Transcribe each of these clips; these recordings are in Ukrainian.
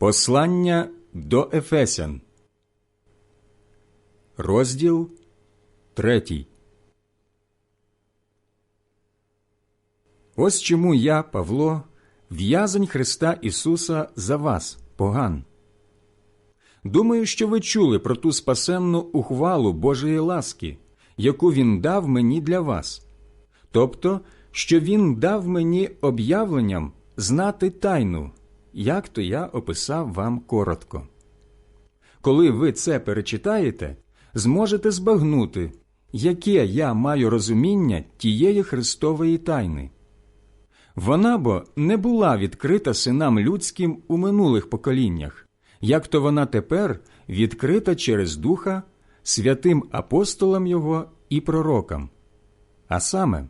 Послання до Ефесян, розділ третій. Ось чому я, Павло, в'язень Христа Ісуса за вас, поган. Думаю, що ви чули про ту спасенну ухвалу Божої ласки, яку Він дав мені для вас, тобто, що Він дав мені об'явленням знати тайну як то я описав вам коротко. Коли ви це перечитаєте, зможете збагнути, яке я маю розуміння тієї Христової тайни. Вона бо не була відкрита синам людським у минулих поколіннях, як то вона тепер відкрита через Духа, святим апостолам Його і пророкам. А саме,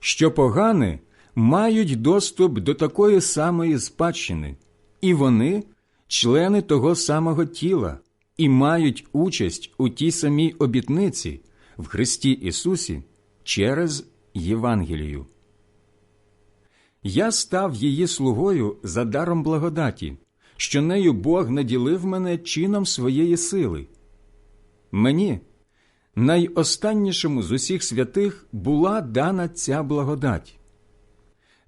що погане мають доступ до такої самої спадщини, і вони члени того самого тіла, і мають участь у тій самій обітниці в Христі Ісусі через Євангелію. Я став її слугою за даром благодаті, що нею Бог наділив мене чином своєї сили. Мені, найостаннішому з усіх святих, була дана ця благодать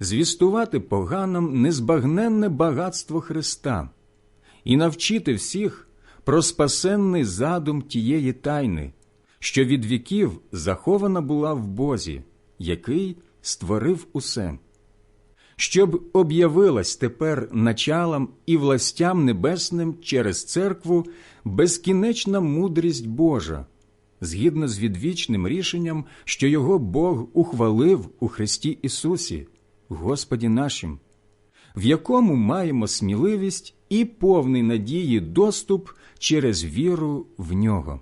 звістувати поганам незбагненне багатство Христа і навчити всіх про спасенний задум тієї тайни, що від віків захована була в Бозі, який створив усе, щоб об'явилась тепер началам і властям небесним через церкву безкінечна мудрість Божа. Згідно з відвічним рішенням, що його Бог ухвалив у Христі Ісусі, Господі нашим, в якому маємо сміливість і повний надії доступ через віру в нього.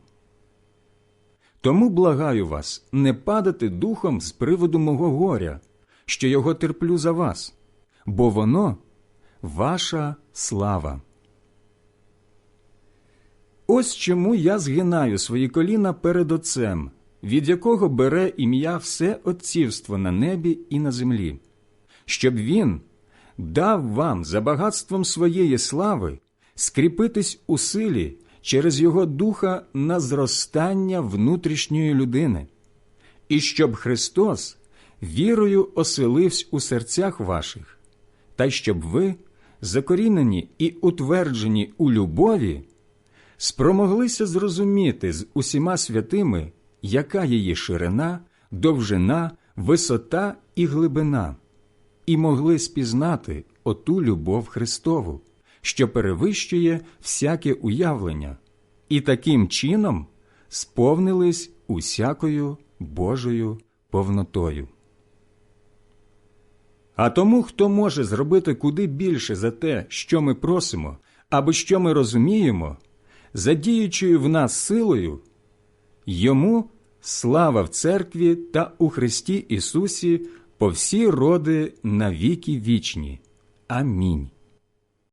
Тому благаю вас не падати духом з приводу мого горя, що його терплю за вас, бо воно ваша слава. Ось чому я згинаю свої коліна перед Отцем, від якого бере ім'я все отцівство на небі і на землі щоб він дав вам за багатством своєї слави скріпитись у силі через Його духа на зростання внутрішньої людини, і щоб Христос вірою оселився у серцях ваших, та щоб ви, закорінені і утверджені у любові, спромоглися зрозуміти з усіма святими, яка її ширина, довжина, висота і глибина і могли спізнати оту любов Христову, що перевищує всяке уявлення, і таким чином сповнились усякою Божою повнотою. А тому, хто може зробити куди більше за те, що ми просимо, або що ми розуміємо, задіючою в нас силою, йому слава в церкві та у Христі Ісусі по всі роди на віки вічні. Амінь.